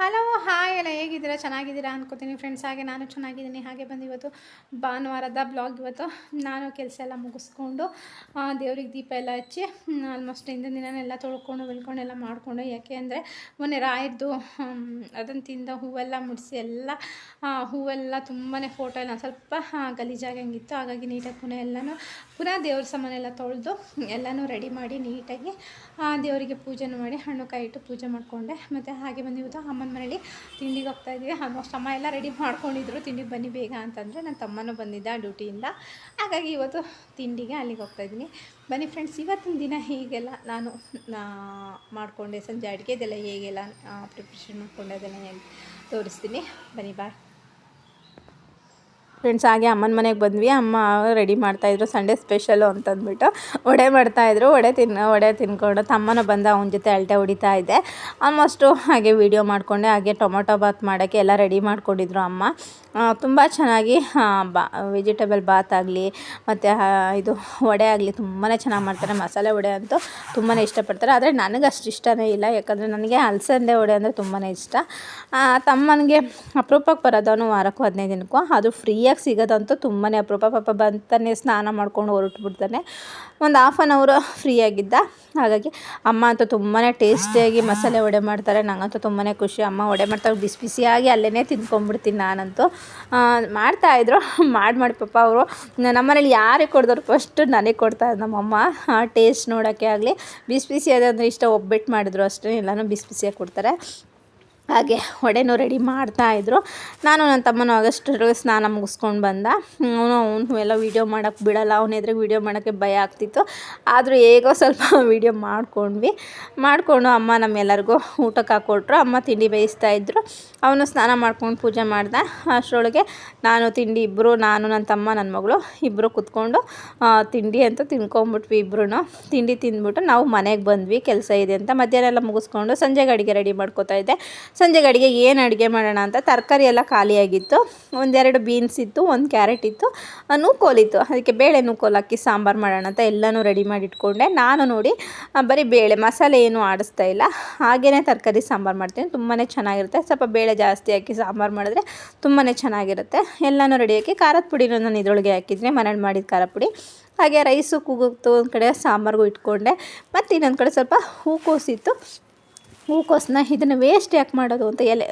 Hello hi ಎಲ್ಲ ಹೇಗಿದ್ದೀರಾ? ಚೆನ್ನಾಗಿದ್ದೀರಾ ಅನ್ಕೋತೀನಿ. ಫ್ರೆಂಡ್ಸ್ ಹಾಗೆ ನಾನು ಚೆನ್ನಾಗಿದ್ದೀನಿ. ಹಾಗೆ ಬಂದು ಇವತ್ತು ಭಾನುವಾರದ ಬ್ಲಾಗ್ ಇವತ್ತು. ನಾನು ಕೆಲಸ ಎಲ್ಲ ಮುಗಿಸ್ಕೊಂಡು ದೇವ್ರಿಗೆ ದೀಪ ಎಲ್ಲ ಹಚ್ಚಿ ಆಲ್ಮೋಸ್ಟ್ ಹಿಂದಿನ ದಿನನೆಲ್ಲ ತೊಳ್ಕೊಂಡು, ಬೆಳ್ಕೊಂಡು ಎಲ್ಲ ಮಾಡಿಕೊಂಡು, ಯಾಕೆ ಅಂದರೆ ಮೊನ್ನೆ ರಾಯದ್ದು ಅದನ್ನು ತಿಂದ ಹೂವೆಲ್ಲ ಮುಡಿಸಿ ಎಲ್ಲ ಹೂವೆಲ್ಲ ತುಂಬಾ ಫೋಟೋ ಎಲ್ಲ ಸ್ವಲ್ಪ ಗಲೀಜಾಗಿ ಗಲೀಜಾಗಂಗಿತ್ತು ಹಾಗಾಗಿ ನೀಟಾಗಿ ಪುನಃ ಎಲ್ಲನೂ ಪುನಃ ದೇವ್ರ ಸಾಮಾನೆಲ್ಲ ತೊಳೆದು ಎಲ್ಲನೂ ರೆಡಿ ಮಾಡಿ ನೀಟಾಗಿ ದೇವರಿಗೆ ಪೂಜೆನೂ ಮಾಡಿ ಹಣ್ಣು ಕಾಯಿ ಇಟ್ಟು ಪೂಜೆ ಮಾಡಿಕೊಂಡೆ. ಮತ್ತು ಹಾಗೆ ಬಂದು ಇವತ್ತು ಅಮ್ಮನ ಮನೇಲಿ ತಿಂಡಿಗೆ ಹೋಗ್ತಾ ಇದ್ವಿ ಆಲ್ಮೋಸ್ಟ್ ಅಮ್ಮ ಎಲ್ಲ ರೆಡಿ ಮಾಡ್ಕೊಂಡಿದ್ರು. ತಿಂಡಿಗೆ ಬನ್ನಿ ಬೇಗ ಅಂತಂದರೆ ನನ್ನ ತಮ್ಮನೂ ಬಂದಿದ್ದ ಡ್ಯೂಟಿಯಿಂದ. ಹಾಗಾಗಿ ಇವತ್ತು ತಿಂಡಿಗೆ ಅಲ್ಲಿಗೆ ಹೋಗ್ತಾ ಇದ್ದೀನಿ. ಬನ್ನಿ ಫ್ರೆಂಡ್ಸ್ ಇವತ್ತಿನ ದಿನ ಹೀಗೆಲ್ಲ ನಾನು ಮಾಡಿಕೊಂಡೆ ಸಂಜೆ ಅಡುಗೆದೆಲ್ಲ ಹೇಗೆಲ್ಲ ಪ್ರಿಪ್ರೇಷನ್ ಮಾಡಿಕೊಂಡೆ ಅದನ್ನು ತೋರಿಸ್ತೀನಿ. ಬನ್ನಿ ಬಾಯ್ ಫ್ರೆಂಡ್ಸ್ ಹಾಗೆ ಅಮ್ಮನ ಮನೆಗೆ ಬಂದ್ವಿ. ಅಮ್ಮ ರೆಡಿ ಮಾಡ್ತಾಯಿದ್ರು ಸಂಡೇ ಸ್ಪೆಷಲು ಅಂತಂದ್ಬಿಟ್ಟು ವಡೆ ಮಾಡ್ತಾಯಿದ್ರು ವಡೆ ತಿನ್ನ ವಡೆ ತಿನ್ಕೊಂಡು ತಮ್ಮನ ಬಂದ ಅವನ ಜೊತೆ ಅಲ್ಟೆ ಹೊಡಿತಾ ಇದ್ದೆ. ಆಲ್ಮೋಸ್ಟು ಹಾಗೆ ವೀಡಿಯೋ ಮಾಡಿಕೊಂಡೆ. ಹಾಗೆ ಟೊಮೊಟೊ ಬಾತ್ ಮಾಡೋಕ್ಕೆ ಎಲ್ಲ ರೆಡಿ ಮಾಡಿಕೊಂಡಿದ್ರು ಅಮ್ಮ. ತುಂಬ ಚೆನ್ನಾಗಿ ಬಾ ವೆಜಿಟೇಬಲ್ ಬಾತ್ ಆಗಲಿ, ಮತ್ತು ಇದು ವಡೆ ಆಗಲಿ ತುಂಬಾ ಚೆನ್ನಾಗಿ ಮಾಡ್ತಾರೆ. ಮಸಾಲೆ ವಡೆ ಅಂತೂ ತುಂಬಾ ಇಷ್ಟಪಡ್ತಾರೆ. ಆದರೆ ನನಗೆ ಅಷ್ಟು ಇಷ್ಟನೇ ಇಲ್ಲ. ಯಾಕಂದರೆ ನನಗೆ ಅಲ್ಸಂದೆ ವಡೆ ಅಂದರೆ ತುಂಬಾ ಇಷ್ಟ. ತಮ್ಮನಿಗೆ ಅಪರೂಪಕ್ಕೆ ಬರೋದವನು ವಾರಕ್ಕೂ ಹದಿನೈದು ದಿನಕ್ಕೂ. ಅದು ಫ್ರೀಯಾಗಿ ಸಿಗೋದಂತೂ ತುಂಬಾ ಅಪರೂಪ. ಪಾಪ ಬಂತಾನೆ ಸ್ನಾನ ಮಾಡ್ಕೊಂಡು ಹೊರಟುಬಿಡ್ತಾನೆ. ಒಂದು ಹಾಫ್ ಆನ್ ಅವರು ಫ್ರೀಯಾಗಿದ್ದ ಹಾಗಾಗಿ ಅಮ್ಮ ಅಂತೂ ತುಂಬಾ ಟೇಸ್ಟಿಯಾಗಿ ಮಸಾಲೆ ವಡೆ ಮಾಡ್ತಾರೆ. ನನಗಂತೂ ತುಂಬಾ ಖುಷಿ. ಅಮ್ಮ ವಡೆ ಮಾಡ್ತಾರೆ ಬಿಸಿ ಬಿಸಿಯಾಗಿ ಅಲ್ಲೇ ತಿಂದ್ಕೊಂಡ್ಬಿಡ್ತೀನಿ ನಾನಂತೂ. ಮಾಡ್ತಾಯಿದ್ರು ಮಾಡಿ ಮಾಡಿ ಪಾಪ ಅವರು. ನಮ್ಮನೇಲಿ ಯಾರಿಗೆ ಕೊಡಿದ್ರು ಫಸ್ಟು ನನಗೆ ಕೊಡ್ತಾ ನಮ್ಮಮ್ಮ ಟೇಸ್ಟ್ ನೋಡೋಕ್ಕೆ ಆಗಲಿ. ಬಿಸಿ ಬಿಸಿ ಅದಂದ್ರೆ ಇಷ್ಟ ಒಬ್ಬಟ್ಟು ಮಾಡಿದ್ರು ಅಷ್ಟೇ. ಎಲ್ಲನೂ ಬಿಸಿ ಬಿಸಿಯಾಗಿ ಕೊಡ್ತಾರೆ. ಹಾಗೆ ವಡೆನೂ ರೆಡಿ ಮಾಡ್ತಾಯಿದ್ರು ನಾನು ನನ್ನ ತಮ್ಮನೂ ಆಗಷ್ಟರಲ್ಲಿ ಸ್ನಾನ ಮುಗಿಸ್ಕೊಂಡು ಬಂದ. ಅವನು ಅವನು ಎಲ್ಲ ವೀಡಿಯೋ ಮಾಡೋಕ್ಕೆ ಬಿಡಲ್ಲ, ಅವನ ಎದುರಿಗೆ ವೀಡಿಯೋ ಮಾಡೋಕ್ಕೆ ಭಯ ಆಗ್ತಿತ್ತು. ಆದರೂ ಹೇಗೋ ಸ್ವಲ್ಪ ವೀಡಿಯೋ ಮಾಡ್ಕೊಂಡ್ವಿ. ಮಾಡಿಕೊಂಡು ಅಮ್ಮ ನಮ್ಮೆಲ್ಲರಿಗೂ ಊಟಕ್ಕೆ ಹಾಕ್ಕೊಟ್ರು ಅಮ್ಮ ತಿಂಡಿ ಬೇಯಿಸ್ತಾ ಇದ್ರು. ಅವನು ಸ್ನಾನ ಮಾಡ್ಕೊಂಡು ಪೂಜೆ ಮಾಡ್ದೆ. ಅಷ್ಟರೊಳಗೆ ನಾನು, ತಿಂಡಿ ಇಬ್ಬರು ನಾನು, ನನ್ನ ತಮ್ಮ, ನನ್ನ ಮಗಳು ಇಬ್ಬರು ಕುತ್ಕೊಂಡು ತಿಂಡಿ ಅಂತ ತಿನ್ಕೊಂಬಿಟ್ವಿ ಇಬ್ಬರು ತಿಂಡಿ ತಿಂದ್ಬಿಟ್ಟು ನಾವು ಮನೆಗೆ ಬಂದ್ವಿ. ಕೆಲಸ ಇದೆ ಅಂತ ಮಧ್ಯಾಹ್ನ ಎಲ್ಲ ಮುಗಿಸ್ಕೊಂಡು ಸಂಜೆಗೆ ಅಡುಗೆ ರೆಡಿ ಮಾಡ್ಕೋತಾ ಇದ್ದೆ. ಸಂಜೆಗೆ ಅಡುಗೆ ಏನು ಅಡುಗೆ ಮಾಡೋಣ ಅಂತ ತರಕಾರಿ ಎಲ್ಲ ಖಾಲಿಯಾಗಿತ್ತು. ಒಂದೆರಡು ಬೀನ್ಸ್ ಇತ್ತು, ಒಂದು ಕ್ಯಾರೆಟ್ ಇತ್ತು ನೂಕೋಲಿತ್ತು ಅದಕ್ಕೆ ಬೇಳೆ ನೂಕೋಲು ಹಾಕಿ ಸಾಂಬಾರು ಮಾಡೋಣ ಅಂತ ಎಲ್ಲನೂ ರೆಡಿ ಮಾಡಿ ಇಟ್ಕೊಂಡೆ. ನಾನು ನೋಡಿ ಬರೀ ಬೇಳೆ, ಮಸಾಲೆ ಏನು ಆಡಿಸ್ತಾ ಇಲ್ಲ. ಹಾಗೆಯೇ ತರಕಾರಿ ಸಾಂಬಾರು ಮಾಡ್ತೀನಿ. ತುಂಬಾ ಚೆನ್ನಾಗಿರುತ್ತೆ. ಸ್ವಲ್ಪ ಬೇಳೆ ಜಾಸ್ತಿ ಹಾಕಿ ಸಾಂಬಾರು ಮಾಡಿದ್ರೆ ತುಂಬಾ ಚೆನ್ನಾಗಿರುತ್ತೆ. ಎಲ್ಲನೂ ರೆಡಿ ಹಾಕಿ ಖಾರದ ಪುಡಿನೂ ನಾನು ಇದರೊಳಗೆ ಹಾಕಿದ್ರೆ ಮನೇಲಿ ಮಾಡಿದ ಖಾರ ಪುಡಿ. ಹಾಗೆ ರೈಸು ಕೂಗುತ್ತು ಒಂದು ಕಡೆ ಸಾಂಬಾರಿಗೂ ಇಟ್ಕೊಂಡೆ. ಮತ್ತು ಇನ್ನೊಂದು ಕಡೆ ಸ್ವಲ್ಪ ಹೂಕೋಸಿತ್ತು ಹೂಕೋಸನ್ನ ಇದನ್ನು ವೇಸ್ಟ್ ಯಾಕೆ ಮಾಡೋದು ಅಂತ ಎಲೆ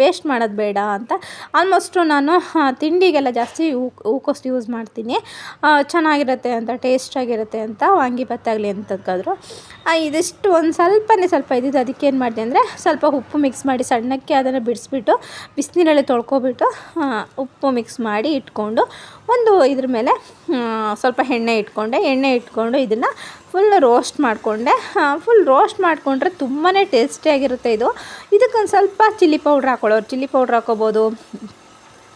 ವೇಸ್ಟ್ ಮಾಡೋದು ಬೇಡ ಅಂತ. ಆಲ್ಮೋಸ್ಟು ನಾನು ತಿಂಡಿಗೆಲ್ಲ ಜಾಸ್ತಿ ಹೂ ಹೂಕೋಸು ಯೂಸ್ ಮಾಡ್ತೀನಿ. ಚೆನ್ನಾಗಿರುತ್ತೆ ಅಂತ ಟೇಸ್ಟಾಗಿರುತ್ತೆ ಅಂತ, ವಾಂಗಿ ಆಗಲಿ ಅಂತಕ್ಕಾದ್ರು ಇದಿಷ್ಟು ಒಂದು ಸ್ವಲ್ಪನೇ ಸ್ವಲ್ಪ ಇದ್ದಿದ್ದು ಅದಕ್ಕೆ ಏನು ಮಾಡಿದೆ ಅಂದರೆ ಸ್ವಲ್ಪ ಉಪ್ಪು ಮಿಕ್ಸ್ ಮಾಡಿ ಸಣ್ಣಕ್ಕೆ ಅದನ್ನು ಬಿಡಿಸ್ಬಿಟ್ಟು, ಬಿಸಿನೀರಲ್ಲಿ ತೊಳ್ಕೊಬಿಟ್ಟು ಉಪ್ಪು ಮಿಕ್ಸ್ ಮಾಡಿ ಇಟ್ಕೊಂಡು, ಒಂದು ಇದ್ರ ಮೇಲೆ ಸ್ವಲ್ಪ ಎಣ್ಣೆ ಇಟ್ಕೊಂಡೆ. ಎಣ್ಣೆ ಇಟ್ಕೊಂಡು ಇದನ್ನು ಫುಲ್ ರೋಸ್ಟ್ ಮಾಡಿಕೊಂಡೆ. ಫುಲ್ ರೋಸ್ಟ್ ಮಾಡಿಕೊಂಡ್ರೆ ತುಂಬಾ ಟೇಸ್ಟಿಯಾಗಿರುತ್ತೆ ಇದು. ಇದಕ್ಕೊಂದು ಸ್ವಲ್ಪ ಚಿಲ್ಲಿ ಪೌಡ್ರ್ ಹಾಕ್ಕೊಳ್ಳೋರು ಚಿಲ್ಲಿ ಪೌಡ್ರ್ ಹಾಕೋಬೋದು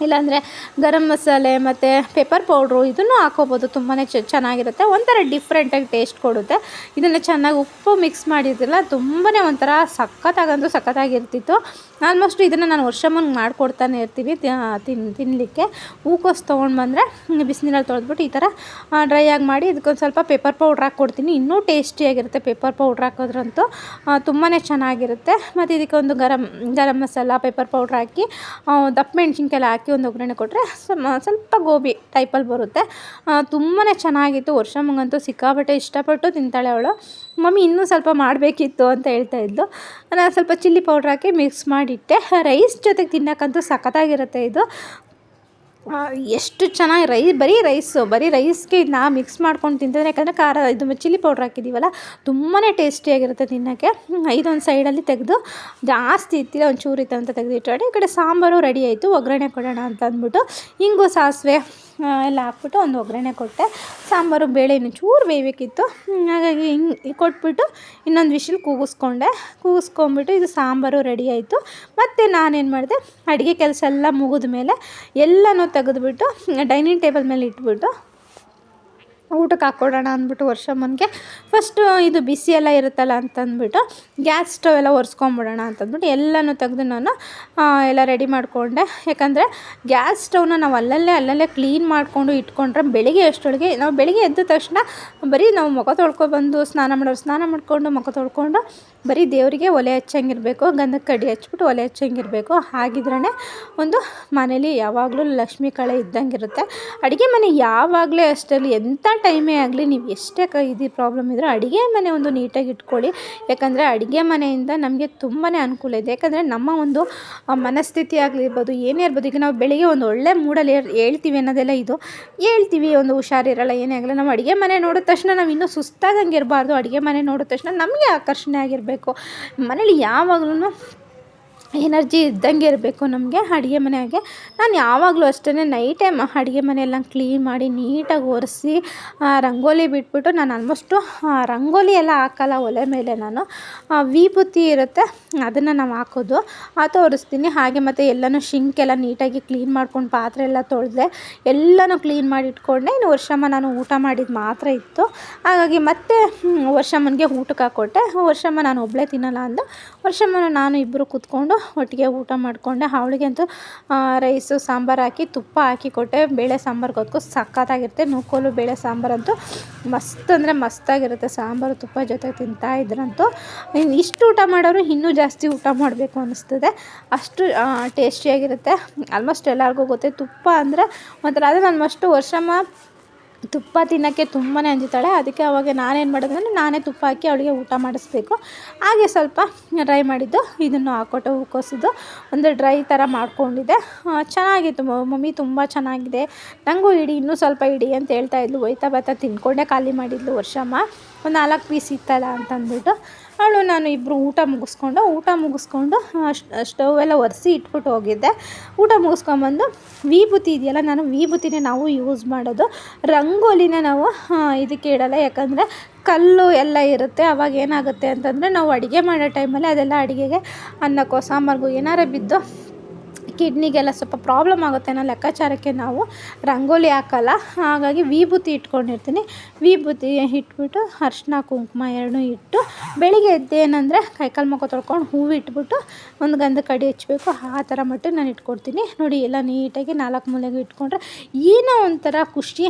ಇಲ್ಲಾಂದರೆ ಗರಂ ಮಸಾಲೆ ಮತ್ತು ಪೆಪ್ಪರ್ ಪೌಡ್ರು ಇದನ್ನು ಹಾಕೋಬೋದು ತುಂಬಾ ಚೆನ್ನಾಗಿರುತ್ತೆ. ಒಂಥರ ಡಿಫ್ರೆಂಟಾಗಿ ಟೇಸ್ಟ್ ಕೊಡುತ್ತೆ. ಇದನ್ನು ಚೆನ್ನಾಗಿ ಉಪ್ಪು ಮಿಕ್ಸ್ ಮಾಡಿದ್ರಲ್ಲ ತುಂಬಾ ಒಂಥರ ಸಖತ್ತಾಗಂತೂ ಸಖತ್ತಾಗಿರ್ತಿತ್ತು. ಆಲ್ಮೋಸ್ಟ್ ಇದನ್ನು ನಾನು ವರ್ಷ ಮುಂದೆ ಮಾಡಿಕೊಡ್ತಾನೆ ಇರ್ತೀವಿ ತಿನ್ ತಿನ್ನಲಿಕ್ಕೆ ಹೂಕೋಸ್ ತೊಗೊಂಡು ಬಂದರೆ ಬಿಸಿನೀರಲ್ಲಿ ತೊಳೆದ್ಬಿಟ್ಟು ಈ ಥರ ಡ್ರೈ ಆಗಿ ಮಾಡಿ ಇದಕ್ಕೊಂದು ಸ್ವಲ್ಪ ಪೆಪ್ಪರ್ ಪೌಡ್ರ್ ಹಾಕ್ಕೊಡ್ತೀನಿ ಇನ್ನೂ ಟೇಸ್ಟಿಯಾಗಿರುತ್ತೆ ಪೆಪ್ಪರ್ ಪೌಡ್ರ್ ಹಾಕೋದ್ರಂತೂ. ತುಂಬಾ ಚೆನ್ನಾಗಿರುತ್ತೆ. ಮತ್ತು ಇದಕ್ಕೊಂದು ಗರಂ ಗರಂ ಮಸಾಲ ಪೆಪ್ಪರ್ ಪೌಡ್ರ್ ಹಾಕಿ ದಪ್ಪ ಮೆಣಸಿನ್ಕಾಯಿ ಹಾಕಿ ಒಂದು ಒಗ್ಗರಣೆ ಕೊಟ್ಟರೆ ಸ್ವಲ್ಪ ಗೋಬಿ ಟೈಪಲ್ಲಿ ಬರುತ್ತೆ. ತುಂಬಾ ಚೆನ್ನಾಗಿತ್ತು. ವರ್ಷ ಮಗಂತೂ ಸಿಕ್ಕಾಪಟ್ಟೆ ಇಷ್ಟಪಟ್ಟು ತಿಂತಾಳೆ ಅವಳು. ಮಮ್ಮಿ ಇನ್ನೂ ಸ್ವಲ್ಪ ಮಾಡಬೇಕಿತ್ತು ಅಂತ ಹೇಳ್ತಾ ಇದ್ಲು. ನಾನು ಸ್ವಲ್ಪ ಚಿಲ್ಲಿ ಪೌಡ್ರ್ ಹಾಕಿ ಮಿಕ್ಸ್ ಮಾಡಿಟ್ಟೆ. ರೈಸ್ ಜೊತೆಗೆ ತಿನ್ನೋಕ್ಕಂತೂ ಸಖತ್ತಾಗಿರುತ್ತೆ ಇದು. ಎಷ್ಟು ಚೆನ್ನಾಗಿ ರೈ, ಬರೀ ರೈಸು, ಬರೀ ರೈಸ್ಗೆ ನಾ ಮಿಕ್ಸ್ ಮಾಡ್ಕೊಂಡು ತಿಂತಿದ್ರೆ. ಯಾಕಂದರೆ ಖಾರ, ಇದು ಚಿಲ್ಲಿ ಪೌಡ್ರ್ ಹಾಕಿದ್ದೀವಲ್ಲ ತುಂಬಾ ಟೇಸ್ಟಿಯಾಗಿರುತ್ತೆ ತಿನ್ನೋಕ್ಕೆ. ಇದೊಂದು ಸೈಡಲ್ಲಿ ತೆಗೆದು ಜಾಸ್ತಿ ಇತ್ತಿಲ್ಲ ಒಂದು ಚೂರು ಇತ್ತು ಅಂತ ತೆಗೆದಿಟ್ಟು ಈ ಕಡೆ ಸಾಂಬಾರು ರೆಡಿ ಆಯಿತು, ಒಗ್ಗರಣೆ ಕೊಡೋಣ ಅಂತ ಅಂದ್ಬಿಟ್ಟು ಹಿಂಗು ಸಾಸಿವೆ ಎಲ್ಲ ಹಾಕ್ಬಿಟ್ಟು ಒಂದು ಒಗ್ಗರಣೆ ಕೊಟ್ಟೆ. ಸಾಂಬಾರು, ಬೇಳೆ ಚೂರು ಬೇಯಬೇಕಿತ್ತು. ಹಾಗಾಗಿ ಹಿಂಗೆ ಕೊಟ್ಬಿಟ್ಟು ಇನ್ನೊಂದು ವಿಷಲ್ ಕೂಗಿಸ್ಕೊಂಡೆ. ಕೂಗಿಸ್ಕೊಂಬಿಟ್ಟು ಇದು ಸಾಂಬಾರು ರೆಡಿ ಆಯಿತು. ಮತ್ತು ನಾನೇನು ಮಾಡಿದೆ? ಅಡುಗೆ ಕೆಲಸ ಎಲ್ಲ ಮುಗಿದ ಮೇಲೆ ಎಲ್ಲನೂ ತೆಗೆದುಬಿಟ್ಟು, ಡೈನಿಂಗ್ ಟೇಬಲ್ ಮೇಲೆ ಇಟ್ಬಿಟ್ಟು ಊಟಕ್ಕೆ ಹಾಕ್ಕೊಡೋಣ ಅಂದ್ಬಿಟ್ಟು ವರ್ಷಮ್ಮನಿಗೆ ಫಸ್ಟು ಇದು ಬಿಸಿ ಎಲ್ಲ ಇರುತ್ತಲ್ಲ ಅಂತಂದ್ಬಿಟ್ಟು ಗ್ಯಾಸ್ ಸ್ಟವ್ ಎಲ್ಲ ಒರೆಸ್ಕೊಂಬಿಡೋಣ ಅಂತಂದ್ಬಿಟ್ಟು ಎಲ್ಲನೂ ತೆಗೆದು ನಾನು ಎಲ್ಲ ರೆಡಿ ಮಾಡಿಕೊಂಡೆ. ಯಾಕಂದರೆ ಗ್ಯಾಸ್ ಸ್ಟವ್ನ ನಾವು ಅಲ್ಲಲ್ಲೇ ಅಲ್ಲಲ್ಲೇ ಕ್ಲೀನ್ ಮಾಡಿಕೊಂಡು ಇಟ್ಕೊಂಡ್ರೆ ಬೆಳಿಗ್ಗೆ ಅಷ್ಟೊಳಗೆ, ನಾವು ಬೆಳಿಗ್ಗೆ ಎದ್ದ ತಕ್ಷಣ ಬರೀ ನಾವು ಮುಖ ತೊಳ್ಕೊಬಂದು ಸ್ನಾನ ಮಾಡೋರು ಸ್ನಾನ ಮಾಡಿಕೊಂಡು ಮುಖ ತೊಳ್ಕೊಂಡು ಬರೀ ದೇವರಿಗೆ ಒಲೆ ಹಚ್ಚಂಗಿರಬೇಕು ಗಂಧಕ್ಕೆ ಕಡ್ಡಿ ಹಚ್ಬಿಟ್ಟು ಒಲೆ ಹಚ್ಚಂಗಿರಬೇಕು. ಹಾಗಿದ್ರೇ ಒಂದು ಮನೇಲಿ ಯಾವಾಗಲೂ ಲಕ್ಷ್ಮಿ ಕಳೆ ಇದ್ದಂಗಿರುತ್ತೆ. ಅಡುಗೆ ಮನೆ ಯಾವಾಗಲೇ ಅಷ್ಟರಲ್ಲಿ ಎಂಥ ಟೈಮೇ ಆಗಲಿ ನೀವು ಎಷ್ಟೇ ಇದು ಪ್ರಾಬ್ಲಮ್ ಇದ್ದರೂ ಅಡುಗೆ ಮನೆ ಒಂದು ನೀಟಾಗಿ ಇಟ್ಕೊಳ್ಳಿ. ಯಾಕಂದರೆ ಅಡುಗೆ ಮನೆಯಿಂದ ನಮಗೆ ತುಂಬಾ ಅನುಕೂಲ ಇದೆ. ಯಾಕಂದರೆ ನಮ್ಮ ಒಂದು ಮನಸ್ಥಿತಿ ಆಗಲಿರ್ಬೋದು ಏನೇ ಇರ್ಬೋದು, ಈಗ ನಾವು ಬೆಳಿಗ್ಗೆ ಒಂದು ಒಳ್ಳೆ ಮೂಡಲ್ಲಿ ಹೇಳ್ತೀವಿ ಅನ್ನೋದೆಲ್ಲ ಇದು. ಹೇಳ್ತೀವಿ ಒಂದು ಹುಷಾರಿರಲ್ಲ, ಏನೇ ಆಗಲ್ಲ ನಾವು ಅಡುಗೆ ಮನೆ ನೋಡಿದ ತಕ್ಷಣ ನಾವು ಇನ್ನೂ ಸುಸ್ತಾಗಂಗೆ ಇರಬಾರ್ದು. ಅಡುಗೆ ಮನೆ ನೋಡಿದ ತಕ್ಷಣ ನಮಗೆ ಆಕರ್ಷಣೆ ಆಗಿರಬೇಕು. ಮನೇಲಿ ಯಾವಾಗ್ಲೂ ಎನರ್ಜಿ ಇದ್ದಂಗೆ ಇರಬೇಕು ನಮಗೆ ಅಡುಗೆ ಮನೆಯಾಗೆ ನಾನು ಯಾವಾಗಲೂ ಅಷ್ಟೇ ನೈಟ್ ಟೈಮ್ ಅಡುಗೆ ಮನೆಯೆಲ್ಲ ಕ್ಲೀನ್ ಮಾಡಿ ನೀಟಾಗಿ ಒರೆಸಿ ರಂಗೋಲಿ ಬಿಟ್ಬಿಟ್ಟು ನಾನು ಆಲ್ಮೋಸ್ಟು ರಂಗೋಲಿ ಎಲ್ಲ ಹಾಕಲ್ಲ ಒಲೆ ಮೇಲೆ ನಾನು. ವಿಭೂತಿ ಇರುತ್ತೆ, ಅದನ್ನು ನಾವು ಹಾಕೋದು. ಆ, ತೋರಿಸ್ತೀನಿ. ಹಾಗೆ ಮತ್ತು ಎಲ್ಲನೂ ಶಿಂಕೆಲ್ಲ ನೀಟಾಗಿ ಕ್ಲೀನ್ ಮಾಡ್ಕೊಂಡು ಪಾತ್ರೆ ಎಲ್ಲ ತೊಳೆದೆ, ಎಲ್ಲನೂ ಕ್ಲೀನ್ ಮಾಡಿ ಇಟ್ಕೊಂಡೆ. ಇನ್ನು ವರ್ಷಮ್ಮ ನಾನು ಊಟ ಮಾಡಿದ್ದು ಮಾತ್ರ ಇತ್ತು. ಹಾಗಾಗಿ ಮತ್ತೆ ವರ್ಷಮ್ಮನಿಗೆ ಊಟಕ್ಕೆ ಹಾಕ್ಕೊಟ್ಟೆ ವರ್ಷಮ್ಮ ನಾನು ಒಬ್ಬಳೇ ತಿನ್ನಲ್ಲ ಅಂದು. ವರ್ಷಮ್ಮನ ನಾನು ಇಬ್ಬರು ಕೂತ್ಕೊಂಡು ಒಟ್ಟಿಗೆ ಊಟ ಮಾಡಿಕೊಂಡೆ. ಅವಳಿಗಂತೂ ರೈಸು ಸಾಂಬಾರು ಹಾಕಿ, ತುಪ್ಪ ಹಾಕಿ ಕೊಟ್ಟೆ. ಬೇಳೆ ಸಾಂಬಾರು ಗೊತ್ಕೊ ಸಖತ್ತಾಗಿರುತ್ತೆ. ನೂಕೋಲು ಬೇಳೆ ಸಾಂಬಾರಂತೂ ಮಸ್ತ್ ಅಂದರೆ ಮಸ್ತಾಗಿರುತ್ತೆ. ಸಾಂಬಾರು, ತುಪ್ಪ ಜೊತೆ ತಿಂತಾ ಇದ್ರಂತೂ ಇಷ್ಟು ಊಟ ಮಾಡೋರು ಇನ್ನೂ ಜಾಸ್ತಿ ಊಟ ಮಾಡಬೇಕು ಅನ್ನಿಸ್ತದೆ ಅಷ್ಟು ಟೇಸ್ಟಿಯಾಗಿರುತ್ತೆ. ಆಲ್ಮೋಸ್ಟ್ ಎಲ್ಲರಿಗೂ ಗೊತ್ತೆ. ತುಪ್ಪ ಅಂದರೆ ಒಂಥರ ಅದು ನಾನು ಅಷ್ಟು ವರ್ಷಮ್ಮ ತುಪ್ಪ ತಿನ್ನೋಕ್ಕೆ ತುಂಬಾ ಅಂಜುತ್ತಾಳೆ. ಅದಕ್ಕೆ ಅವಾಗ ನಾನೇನು ಮಾಡೋದಂದ್ರೆ ನಾನೇ ತುಪ್ಪ ಹಾಕಿ ಅವಳಿಗೆ ಊಟ ಮಾಡಿಸ್ಬೇಕು. ಹಾಗೆ ಸ್ವಲ್ಪ ಡ್ರೈ ಮಾಡಿದ್ದು, ಇದನ್ನು ಹಾಕೊಟ್ಟು ಹೂಕೋಸಿದ್ದು ಒಂದು ಡ್ರೈ ಥರ ಮಾಡ್ಕೊಂಡಿದ್ದೆ. ಚೆನ್ನಾಗಿತ್ತು ಮಮ್ಮಿ ತುಂಬ ಚೆನ್ನಾಗಿದೆ. ನನಗೂ ಇಡಿ, ಇನ್ನೂ ಸ್ವಲ್ಪ ಇಡಿ ಅಂತ ಹೇಳ್ತಾ ಇದ್ಲು. ಹೋಯ್ತಾ ಬರ್ತಾ ತಿನ್ಕೊಂಡೆ, ಖಾಲಿ ಮಾಡಿದ್ಲು ವರ್ಷಮ್ಮ. ಒಂದು ನಾಲ್ಕು ಪೀಸ್ ಇತ್ತಲ್ಲ ಅಂತಂದ್ಬಿಟ್ಟು. ಅವಳು ನಾನು ಇಬ್ಬರು ಊಟ ಮುಗಿಸ್ಕೊಂಡು ಊಟ ಮುಗಿಸ್ಕೊಂಡು ಸ್ಟವ್ ಎಲ್ಲ ಒರೆಸಿ ಇಟ್ಬಿಟ್ಟು ಹೋಗಿದ್ದೆ. ಊಟ ಮುಗಿಸ್ಕೊಂಬಂದು ವಿಭೂತಿ ಇದೆಯಲ್ಲ, ನಾನು ವಿಭೂತಿನೇ ನಾವು ಯೂಸ್ ಮಾಡೋದು. ರಂಗೋಲಿನ ನಾವು ಇದಕ್ಕೆ ಇಡಲ್ಲ. ಯಾಕಂದರೆ ಕಲ್ಲು ಎಲ್ಲ ಇರುತ್ತೆ, ಅವಾಗ ಏನಾಗುತ್ತೆ ಅಂತಂದರೆ ನಾವು ಅಡುಗೆ ಮಾಡೋ ಟೈಮಲ್ಲಿ ಅದೆಲ್ಲ ಅಡುಗೆಗೆ ಅನ್ನಕ್ಕೋ ಸಾಂಬಾರಿಗೂ ಏನಾರು ಬಿದ್ದು ಕಿಡ್ನಿಗೆಲ್ಲ ಸ್ವಲ್ಪ ಪ್ರಾಬ್ಲಮ್ ಆಗುತ್ತೆ ಅನ್ನೋ ಲೆಕ್ಕಾಚಾರಕ್ಕೆ ನಾವು ರಂಗೋಲಿ ಹಾಕಲ್ಲ. ಹಾಗಾಗಿ ವಿಭೂತಿ ಇಟ್ಕೊಂಡಿರ್ತೀನಿ. ವಿಭೂತಿ ಇಟ್ಬಿಟ್ಟು ಅರ್ಶಿನ ಕುಂಕುಮ ಎರಡೂ ಇಟ್ಟು ಬೆಳಿಗ್ಗೆ ಎದ್ದೇನಂದರೆ ಕೈಕಾಲು ಮುಖ ತೊಳ್ಕೊಂಡು ಹೂವು ಇಟ್ಬಿಟ್ಟು ಒಂದು ಗಂಧ ಕಡಿ ಹಚ್ಚಬೇಕು ಆ ಥರ ಮಟ್ಟಿಗೆ ನಾನು ಇಟ್ಕೊಡ್ತೀನಿ. ನೋಡಿ ಎಲ್ಲ ನೀಟಾಗಿ ನಾಲ್ಕು ಮೂಲೆಗೂ ಇಟ್ಕೊಂಡ್ರೆ ಏನೋ ಒಂಥರ ಖುಷಿ.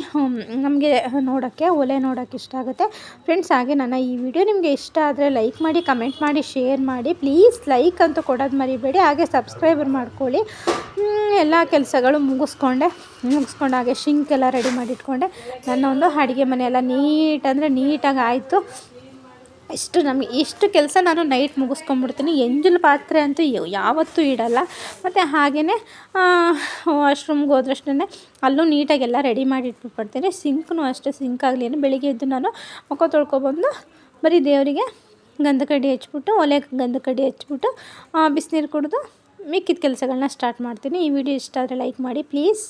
ನಮಗೆ ನೋಡೋಕ್ಕೆ, ಒಲೆ ನೋಡೋಕ್ಕೆ ಇಷ್ಟ ಆಗುತ್ತೆ. ಫ್ರೆಂಡ್ಸ್ ಹಾಗೆ ನನ್ನ ಈ ವಿಡಿಯೋ ನಿಮಗೆ ಇಷ್ಟ ಆದರೆ ಲೈಕ್ ಮಾಡಿ, ಕಮೆಂಟ್ ಮಾಡಿ, ಶೇರ್ ಮಾಡಿ. ಪ್ಲೀಸ್ ಲೈಕ್ ಅಂತೂ ಕೊಡೋದು ಮರಿಬೇಡಿ. ಹಾಗೆ ಸಬ್ಸ್ಕ್ರೈಬರ್ ಮಾಡ್ಕೊಳ್ಳಿ. ಎಲ್ಲ ಕೆಲಸಗಳು ಮುಗಿಸ್ಕೊಂಡೆ. ಮುಗಿಸ್ಕೊಂಡು ಹಾಗೆ ಶಿಂಕ್ ಎಲ್ಲ ರೆಡಿ ಮಾಡಿಟ್ಕೊಂಡೆ. ನನ್ನ ಒಂದು ಅಡುಗೆ ಮನೆಯೆಲ್ಲ ನೀಟ್ ಅಂದರೆ ನೀಟಾಗಿ ಆಯಿತು. ಇಷ್ಟು ನಮಗೆ ಇಷ್ಟು ಕೆಲಸ ನಾನು ನೈಟ್ ಮುಗಿಸ್ಕೊಂಬಿಡ್ತೀನಿ ಎಂಜಲು ಪಾತ್ರೆ ಅಂತೂ ಯಾವತ್ತೂ ಇಡಲ್ಲ. ಮತ್ತು ಹಾಗೇ ವಾಶ್ರೂಮ್ಗೆ ಹೋದ್ರಷ್ಟೇ ಅಲ್ಲೂ ನೀಟಾಗೆಲ್ಲ ರೆಡಿ ಮಾಡಿ ಇಟ್ಬಿಟ್ಬಿಡ್ತೀನಿ ಸಿಂಕ್ನು ಅಷ್ಟೇ, ಸಿಂಕ್ ಆಗಲಿ ಬೆಳಿಗ್ಗೆ ಎದ್ದು ನಾನು ಮುಖ ತೊಳ್ಕೊಬಂದು ಬರೀ ದೇವರಿಗೆ ಗಂಧ ಕಡ್ಡಿ ಹಚ್ಬಿಟ್ಟು, ಒಲೆ ಗಂಧ ಕಡ್ಡಿ ಹಚ್ಬಿಟ್ಟು ಬಿಸಿನೀರು ಕುಡಿದು ಮಿಕ್ಕಿದ ಕೆಲಸಗಳನ್ನ ಸ್ಟಾರ್ಟ್ ಮಾಡ್ತೀನಿ. ಈ ವಿಡಿಯೋ ಇಷ್ಟ ಆದರೆ ಲೈಕ್ ಮಾಡಿ ಪ್ಲೀಸ್